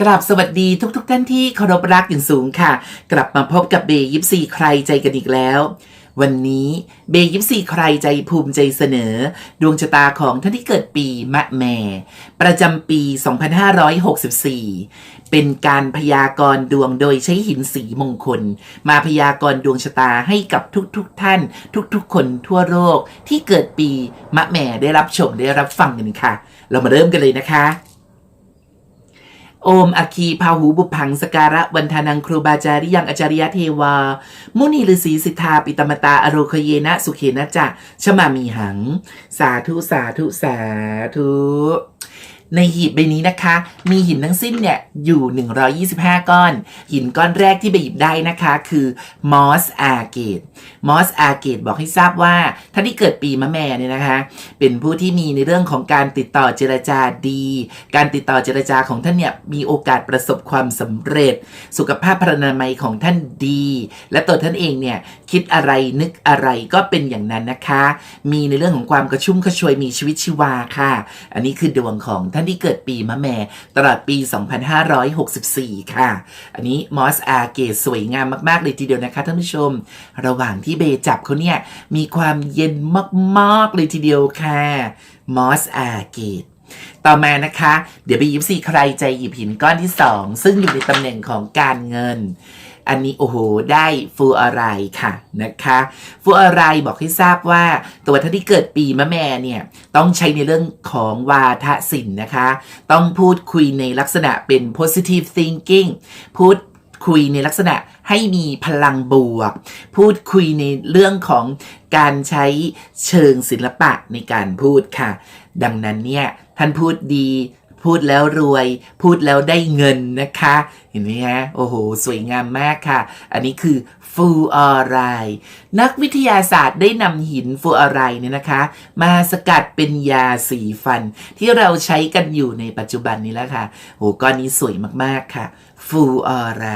กราบสวัสดีทุกๆทท่านที่เคารพรักอย่างสูงค่ะ กลับมาพบกับเบย์ยิปซีใครใจกันอีกแล้ว วันนี้เบย์ยิปซีใครใจภูมิใจเสนอ ดวงชะตาของท่านที่เกิดปีมะแม่ ประจำปี 2564 เป็นการพยากรณ์ดวงโดยใช้หินสีมงคล มาพยากรณ์ดวงชะตาให้กับทุกๆทท่าน ทุกๆ คนทั่วโลกที่เกิดปีมะแม่ได้รับชมได้รับฟังกันค่ะ เรามาเริ่มกันเลยนะคะ โอมอคีพาหูบุพังสการะวันทานังครูบาจาริยังอาจาริยะเทวา มุนีฤาษีสิทธาปิตมตาอโรคเยนะสุเขนะจะชมามีหัง สาธุสาธุสาธุ ในหีบใบนี้นะคะ มีหินทั้งสิ้นเนี่ยอยู่ 125 ก้อน หินก้อนแรกที่ไปหยิบได้นะคะคือมอสอาเกตมอสอาเกตบอกให้ทราบว่าท่านที่เกิดปีมะแม่เนี่ยนะคะ เป็นผู้ที่มีในเรื่องของการติดต่อเจรจาดี การติดต่อเจรจาของท่านเนี่ยมีโอกาสประสบความสำเร็จ สุขภาพพรรณนามัยของท่านดี และตัวท่านเองเนี่ยคิดอะไรนึกอะไรก็เป็นอย่างนั้นนะคะ มีในเรื่องของความกระชุ่มกระชวยมีชีวิตชีวาค่ะ อันนี้คือดวงของท่านที่เกิดปีมะแม่ตลอดปี 2564 ค่ะ อันนี้มอสอาเกตสวยงามมากๆเลยทีเดียวนะคะท่านผู้ชม ระหว่างที่เบจับเขาเนี่ย มีความเย็นมากๆเลยทีเดียวค่ะมอสอาเกตต่อมานะคะ เดี๋ยวไปยิบซีใครใจหยิบหินก้อนที่ 2 ซึ่งอยู่ในตำแหน่งของการเงิน อันนี้โอ้โหได้ฟูอะไรค่ะนะคะฟูอะไรบอกให้ทราบว่าตัวท่านที่เกิดปีมะแม่เนี่ยต้องใช้ในเรื่องของวาทศิลป์นะคะ ต้องพูดคุยในลักษณะเป็น positive thinking พูดคุยในลักษณะให้มีพลังบวก พูดคุยในเรื่องของการใช้เชิงศิลปะในการพูดค่ะ ดังนั้นเนี่ยท่านพูดดี พูดแล้วรวย พูดแล้วได้เงินนะคะ เห็นไหมฮะ โอ้โห สวยงามมากค่ะ อันนี้คือฟูออไรนักวิทยาศาสตร์ได้นำหินฟูออไรเนี่ยนะคะ มาสกัดเป็นยาสีฟัน ที่เราใช้กันอยู่ในปัจจุบันนี้แล้วค่ะโอ้ก้อนนี้สวยมากๆค่ะ ฟูออไร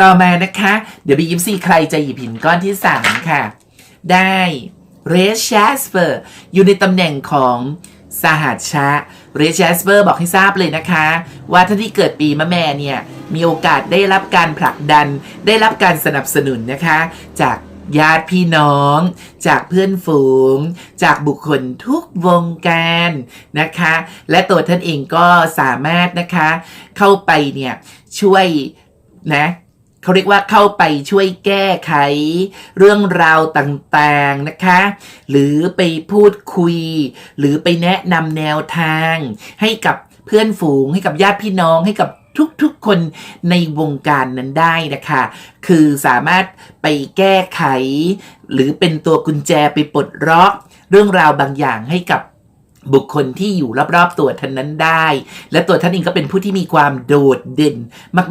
ต่อมานะคะ เดี๋ยวบียิมซีใครจะหยิบหินก้อนที่สามค่ะ ได้เรชแชสเปอร์อยู่ในตำแหน่งของ สหัชชะเรชแชสเปอร์บอกให้ทราบเลยนะคะ ว่าท่านที่เกิดปีมะแม่เนี่ย มีโอกาสได้รับการผลักดัน ได้รับการสนับสนุนนะคะ จากญาติพี่น้อง จากเพื่อนฝูง จากบุคคลทุกวงการนะคะ และตัวท่านเองก็สามารถนะคะ เข้าไปเนี่ยช่วยนะ เขาเรียกว่าเข้าไปช่วยแก้ไขเรื่องราวต่างๆนะคะ หรือไปพูดคุย หรือไปแนะนำแนวทาง ให้กับเพื่อนฝูงให้กับญาติพี่น้องให้กับทุกๆคนในวงการนั้นได้นะคะ คือสามารถไปแก้ไข หรือเป็นตัวกุญแจไปปลดล็อก เรื่องราวบางอย่างให้กับ บุคคลที่อยู่รอบๆตัวท่านนั้นได้ และตัวท่านเองก็เป็นผู้ที่มีความโดดเด่น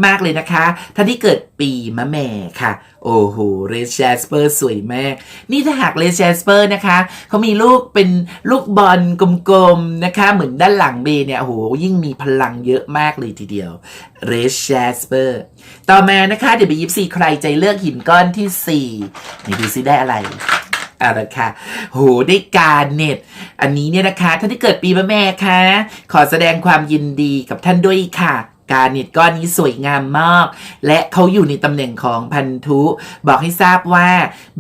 มากๆเลยนะคะ ท่านที่เกิดปีมะแม่ค่ะ โอ้โหเรชแชสเปอร์สวยมาก นี่ถ้าหากเรชแชสเปอร์นะคะเขามีลูกเป็นลูกบอลกลมๆนะคะ เหมือนด้านหลังเบเนี่ยโอ้โหยิ่งมีพลังเยอะมากเลยทีเดียวเรชแชสเปอร์ต่อมานะคะเดี๋ยวไปยิบซีใครใจเลือกหินก้อนที่สี่ดูซิได้อะไร เอาละค่ะ โห ได้การเน็ต อันนี้เนี่ยนะคะ ท่านที่เกิดปีมะแม่คะขอแสดงความยินดีกับท่านด้วยค่ะ การเน็ตก้อนนี้สวยงามมาก และเขาอยู่ในตำแหน่งของพันธุ บอกให้ทราบว่า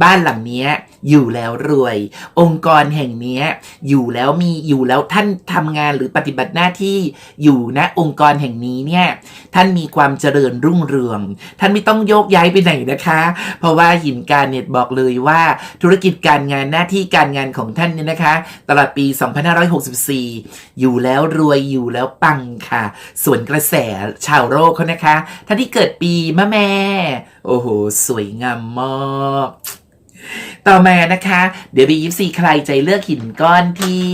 บ้านหลังเนี้ย อยู่แล้วรวย องค์กรแห่งนี้อยู่แล้วมีอยู่แล้วท่านทำงานหรือปฏิบัติหน้าที่อยู่ณองค์กรแห่งนี้เนี่ยท่านมีความเจริญรุ่งเรือง ท่านไม่ต้องโยกย้ายไปไหนนะคะ เพราะว่าหินการเน็ตบอกเลยว่าธุรกิจการงานหน้าที่การงานของท่านเนี่ยนะคะ ตลอดปี 2564 อยู่แล้วรวยอยู่แล้วปังค่ะ ส่วนกระแสชาวโลกเขานะคะ ท่านที่เกิดปีมะแม่ โอ้โห สวยงามมาก ต่อมานะคะ เดี๋ยวบียิปซีใครใจเลือกหินก้อนที่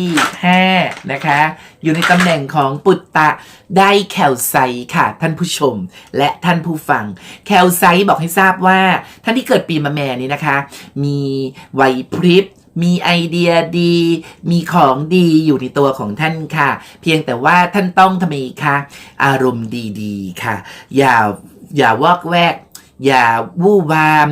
5 นะคะ อยู่ในตำแหน่งของปุตตะได้แคลไซค่ะ ท่านผู้ชมและท่านผู้ฟัง แคลไซบอกให้ทราบว่า ท่านที่เกิดปีมะแม่นี้นะคะ มีไหวพริบมีไอเดียดี มีของดีอยู่ในตัวของท่านค่ะ เพียงแต่ว่าท่านต้องทำไมคะ อารมณ์ดีๆ ค่ะ อย่าอย่าวอกแวก อย่าวู่วาม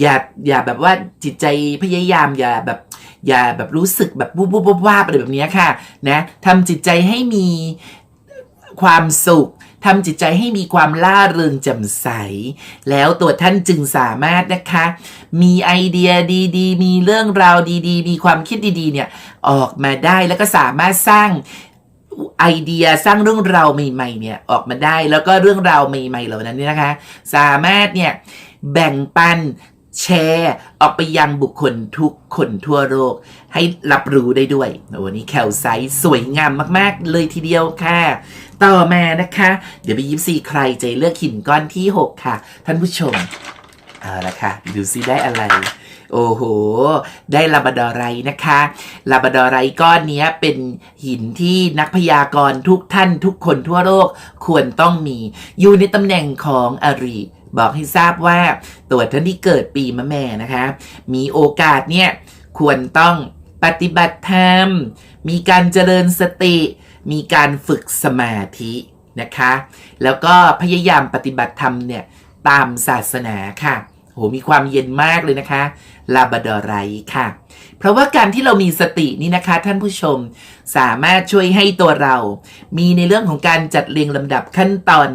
อย่าอย่าแบบว่าจิตใจพยายามอย่าแบบอย่าแบบรู้สึกแบบวูบวูบวาบวาบอะไรแบบนี้ค่ะนะทำจิตใจให้มีความสุขทำจิตใจให้มีความล่าเริงแจ่มใส แล้วตัวท่านจึงสามารถนะคะ มีไอเดียดีๆ มีเรื่องราวดีๆ มีความคิดดีๆ เนี่ย ออกมาได้แล้วก็สามารถสร้าง ไอเดียสร้างเรื่องราวใหม่ๆเนี่ยออกมาได้แล้วก็เรื่องราวใหม่ ๆ เหล่านั้นเนี่ยนะคะ สามารถเนี่ยแบ่งปันแชร์ออกไปยังบุคคลทุกคนทั่วโลกให้รับรู้ได้ด้วยโอ้นี่แคลไซต์สวยงามมากๆ เลยทีเดียวค่ะ ต่อมานะคะ เดี๋ยวไปยิปซีใครจะเลือกหินก้อนที่ 6 ค่ะ ท่านผู้ชม เอาละค่ะ ดูซิได้อะไร โอ้โห ได้ลาบาดอไรนะคะลาบาดอไรก้อนนี้เป็นหินที่นักพยากรณ์ทุกท่านทุกคนทั่วโลกควรต้องมี อยู่ในตำแหน่งของอริบอกให้ทราบว่าตัวท่านที่เกิดปีมะแม่นะคะ มีโอกาสเนี่ยควรต้องปฏิบัติธรรม มีการเจริญสติ มีการฝึกสมาธินะคะ แล้วก็พยายามปฏิบัติธรรมเนี่ยตามศาสนาค่ะ โหมีความเย็นมากเลยนะคะลาบดอไรค่ะ เพราะว่าการที่เรามีสตินี่นะคะ ท่านผู้ชมสามารถช่วยให้ตัวเรา มีในเรื่องของการจัดเรียงลำดับขั้นตอน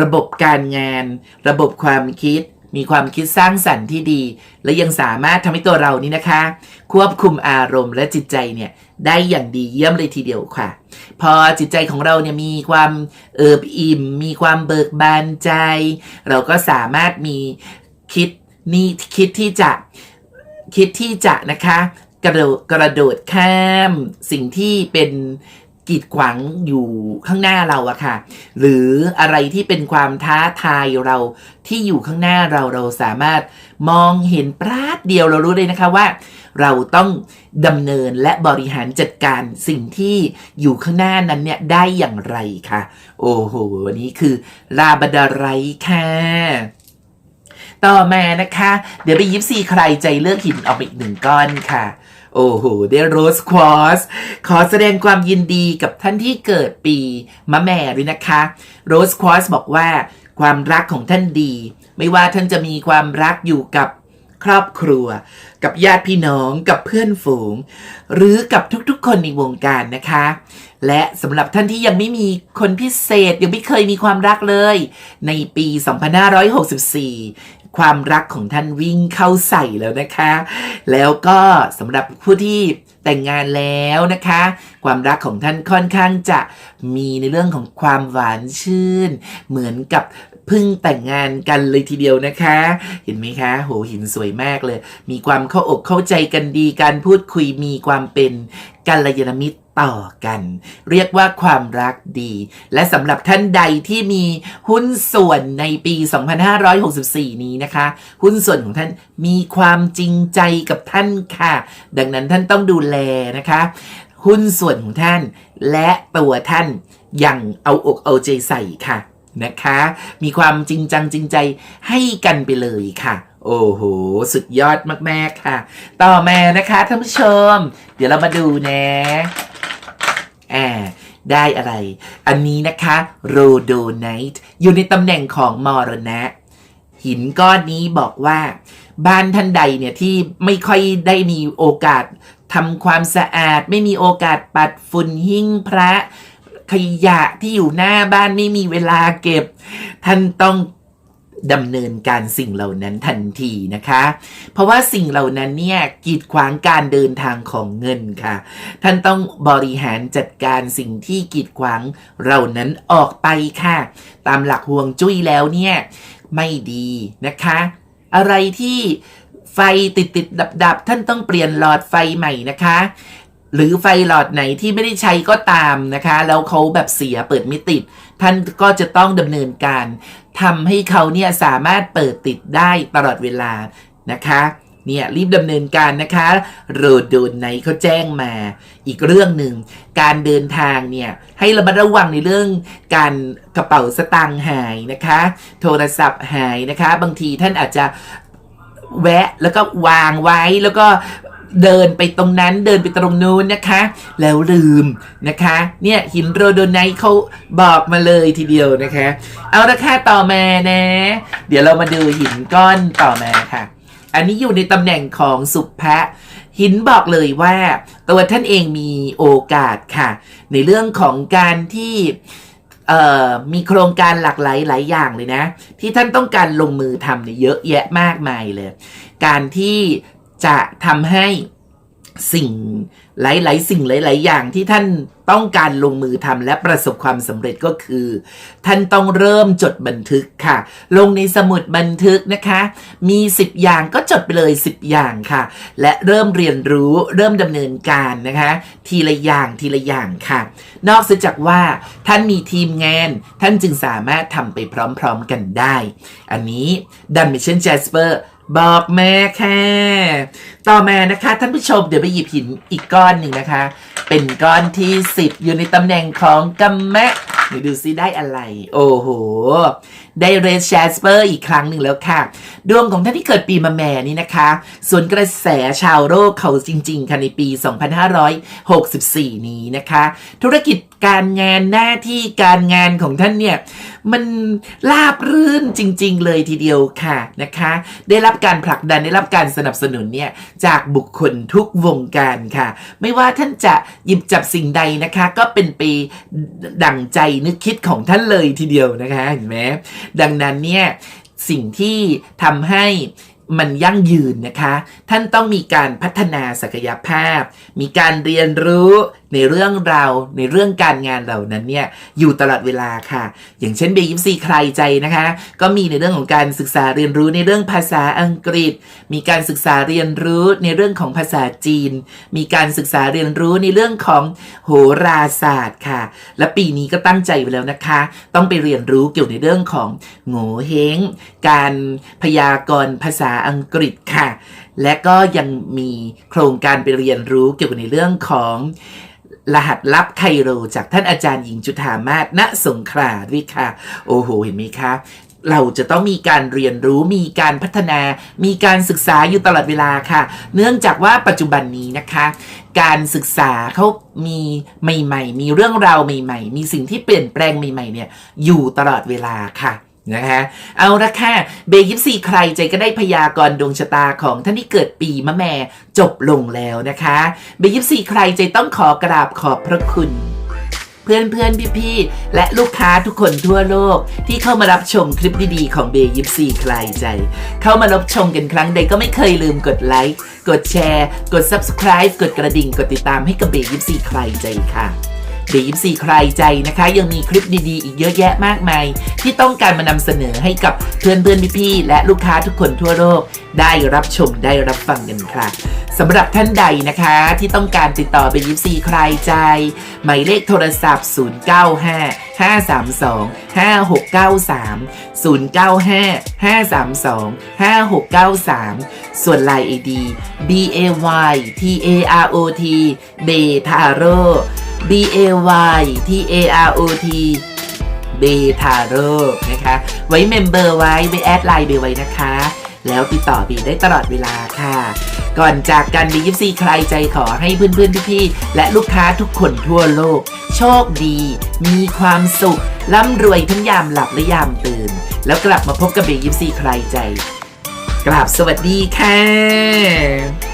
ระบบการงาน ระบบความคิด มีความคิดสร้างสรรค์ที่ดี และยังสามารถทำให้ตัวเรานี่นะคะ ควบคุมอารมณ์และจิตใจเนี่ยได้อย่างดีเยี่ยมเลยทีเดียวค่ะ พอจิตใจของเราเนี่ยมีความเอิบอิ่ม มีความเบิกบานใจ เราก็สามารถมีคิด นี่คิดที่จะคิดที่จะนะคะ กระโดดกระโดดข้ามสิ่งที่เป็นกีดขวางอยู่ข้างหน้าเราอะค่ะ หรืออะไรที่เป็นความท้าทายเราที่อยู่ข้างหน้าเราเราสามารถมองเห็นปราดเดียวเรารู้เลยนะคะว่า เราต้องดำเนินและบริหารจัดการสิ่งที่อยู่ข้างหน้านั้นเนี่ยได้อย่างไรค่ะ โอ้โห วันนี้คือลาบดาไรค่ะ ต่อมานะคะ เดี๋ยวไปยิปซีใครใจเลือกหินออกไปอีกหนึ่งก้อนค่ะ โอ้โหได้โรสควอสขอแสดงความยินดีกับท่านที่เกิดปีมะแม่ด้วยนะคะโรสควอสบอกว่าความรักของท่านดี ไม่ว่าท่านจะมีความรักอยู่กับครอบครัว กับญาติพี่น้องกับเพื่อนฝูง หรือกับทุกๆ คนในวงการนะคะ และสำหรับท่านที่ยังไม่มีคนพิเศษยังไม่เคยมีความรักเลย ในปี 2564 ความรักของท่านวิ่งเข้าใส่แล้วนะคะ แล้วก็สำหรับผู้ที่แต่งงานแล้วนะคะ ความรักของท่านค่อนข้างจะมีในเรื่องของความหวานชื่น เหมือนกับพิ่งแต่งงานกันเลยทีเดียวนะคะ เห็นไหมคะ โหหินสวยมากเลย มีความเข้าอกเข้าใจกันดี การพูดคุยมีความเป็นกัลยาณมิตร ต่อกัน เรียกว่าความรักดี และสำหรับท่านใดที่มีหุ้นส่วนในปี 2564 นี้นะคะ หุ้นส่วนของท่านมีความจริงใจกับท่านค่ะ ดังนั้นท่านต้องดูแลนะคะ หุ้นส่วนของท่านและตัวท่านอย่างเอาอกเอาใจใส่ค่ะนะคะ มีความจริงจังจริงใจให้กันไปเลยค่ะ โอ้โห สุดยอดมากๆค่ะ ต่อมานะคะท่านผู้ชม เดี๋ยวเรามาดูนะอ่าได้อะไร อันนี้นะคะโรโดไนท์อยู่ในตำแหน่งของมรณะ หินก้อนนี้บอกว่า บ้านท่านใดเนี่ยที่ไม่ค่อยได้มีโอกาสทำความสะอาด ไม่มีโอกาสปัดฝุ่นหิ้งพระขยะที่อยู่หน้าบ้านไม่มีเวลาเก็บ ท่านต้อง ดำเนินการสิ่งเหล่านั้นทันทีนะคะ เพราะว่าสิ่งเหล่านั้นเนี่ยกีดขวางการเดินทางของเงินค่ะ ท่านต้องบริหารจัดการสิ่งที่กีดขวางเหล่านั้นออกไปค่ะ ตามหลักห่วงจุ้ยแล้วเนี่ยไม่ดีนะคะ อะไรที่ไฟติดติดดับดับท่านต้องเปลี่ยนหลอดไฟใหม่นะคะ หรือไฟหลอดไหนที่ไม่ได้ใช้ก็ตามนะคะ แล้วเขาแบบเสียเปิดไม่ติด ท่านก็จะต้องดำเนินการ ทำให้เขาเนี่ยสามารถเปิดติดได้ตลอดเวลานะคะเนี่ยรีบดำเนินการนะคะโรดโดนไหนเขาแจ้งมา อีกเรื่องหนึ่ง การเดินทางเนี่ยให้ระมัดระวังในเรื่องการกระเป๋าสตางค์หายนะคะ โทรศัพท์หายนะคะ บางทีท่านอาจจะแวะแล้วก็วางไว้แล้วก็ เดินไปตรงนั้นเดินไปตรงนู้นนะคะ แล้วลืมนะคะ เนี่ยหินโรโดไนท์เขาบอกมาเลยทีเดียวนะคะ เอาละค่ะต่อมานะ เดี๋ยวเรามาดูหินก้อนต่อมาค่ะ อันนี้อยู่ในตำแหน่งของสุภะหินบอกเลยว่า ตัวท่านเองมีโอกาสค่ะ ในเรื่องของการที่มีโครงการหลากหลายหลายอย่างเลยนะ ที่ท่านต้องการลงมือทำเนี่ยเยอะแยะมากมายเลย การที่ จะทำให้สิ่งหลาย ๆ สิ่งหลาย ๆ อย่างที่ท่านต้องการลงมือทำและประสบความสำเร็จก็คือ ท่านต้องเริ่มจดบันทึกค่ะ ลงในสมุดบันทึกนะคะ มี 10 อย่างก็จดไปเลย 10 อย่างค่ะ และเริ่มเรียนรู้เริ่มดำเนินการนะคะ ทีละอย่างทีละอย่างค่ะ นอกจากว่าท่านมีทีมงาน ท่านจึงสามารถทำไปพร้อม ๆ กันได้ อันนี้ดันมิชชั่นแจสเปอร์ บอกแม่แค่ต่อมานะคะท่านผู้ชมเดี๋ยวไปหยิบหินอีกก้อนหนึ่งนะคะ เป็นก้อนที่ 10 อยู่ในตำแหน่งของกัมมะดี๋ยวดูซิได้อะไร โอ้โห ได้เรดแชสเปอร์อีกครั้งหนึ่งแล้วค่ะ ดวงของท่านที่เกิดปีมะแม่นี่นะคะ ส่วนกระแสชาวโลกเขาจริง ๆ ค่ะ ในปี 2564 นี้นะคะ ธุรกิจการงานหน้าที่การงานของท่านเนี่ย มันราบรื่นจริง ๆ เลยทีเดียวค่ะนะคะ ได้รับการผลักดันได้รับการสนับสนุนเนี่ยจากบุคคลทุกวงการค่ะ ไม่ว่าท่านจะหยิบจับสิ่งใดนะคะ ก็เป็นไปดั่งใจนึกคิดของท่านเลยทีเดียวนะคะเห็นไหมดังนั้นเนี่ยสิ่งที่ทำให้มันยั่งยืนนะคะ ท่านต้องมีการพัฒนาศักยภาพ มีการเรียนรู้ ในเรื่องราวในเรื่องการงานเหล่านั้นเนี่ยอยู่ตลอดเวลาค่ะ อย่างเช่นเบยิมซีใครใจนะคะ ก็มีในเรื่องของการศึกษาเรียนรู้ในเรื่องภาษาอังกฤษ มีการศึกษาเรียนรู้ในเรื่องของภาษาจีน มีการศึกษาเรียนรู้ในเรื่องของโหราศาสตร์ค่ะ และปีนี้ก็ตั้งใจไว้แล้วนะคะ ต้องไปเรียนรู้เกี่ยวในเรื่องของโงเฮงการพยากรณ์ภาษาอังกฤษค่ะ และก็ยังมีโครงการไปเรียนรู้เกี่ยวกับในเรื่องของ รหัสลับไคโรจากท่านอาจารย์หญิงจุธามาศณสงขลาด้วยค่ะ โอ้โห เห็นไหมคะเราจะต้องมีการเรียนรู้มีการพัฒนา มีการศึกษาอยู่ตลอดเวลาค่ะ เนื่องจากว่าปัจจุบันนี้นะคะ การศึกษาเขามีใหม่ ๆ มีเรื่องราวใหม่ ๆ มีสิ่งที่เปลี่ยนแปลงใหม่ ๆ เนี่ยอยู่ตลอดเวลาค่ะ นะคะเอาละค่ะเบยิปซีใครใจก็ได้พยากรณ์ดวงชะตาของท่านที่เกิดปีมะแม่จบลงแล้วนะคะ เบยิปซีใครใจต้องขอกราบขอบพระคุณเพื่อนเพื่อนพี่พี่ๆและลูกค้าทุกคนทั่วโลก ที่เข้ามารับชมคลิปดีๆของเบยิปซีใครใจ เข้ามารับชมกันครั้งใดก็ไม่เคยลืมกดไลค์ กดแชร์ กด subscribe กดกระดิ่ง กดติดตามให้กับเบยิปซีใครใจค่ะ เบยิปซีใครใจนะคะ ยังมีคลิปดีๆ อีกเยอะแยะมากมาย ที่ต้องการมานำเสนอให้กับเพื่อนเพื่อนๆพี่ๆและลูกค้าทุกคนทั่วโลก ได้รับชมได้รับฟังกันค่ะสำหรับท่านใดนะคะที่ต้องการติดต่อเบยิปซีใครใจ หมายเลขโทรศัพท์ 095 532 5693 095 532 5693 ส่วน Line ID B A Y T A R O T b t a r o B A Y T A R O T เบทาโร่นะคะ ไว้เมมเบอร์ไว้ไว้แอดไลน์เบไว้นะคะ แล้วติดต่อบีได้ตลอดเวลาค่ะ ก่อนจากกันบียิปซีใครใจขอให้เพื่อนๆพี่ๆและลูกค้าทุกคนทั่วโลก โชคดี มีความสุข ร่ำรวยทั้งยามหลับและยามตื่น แล้วกลับมาพบกับบียิปซีใครใจ กราบสวัสดีค่ะ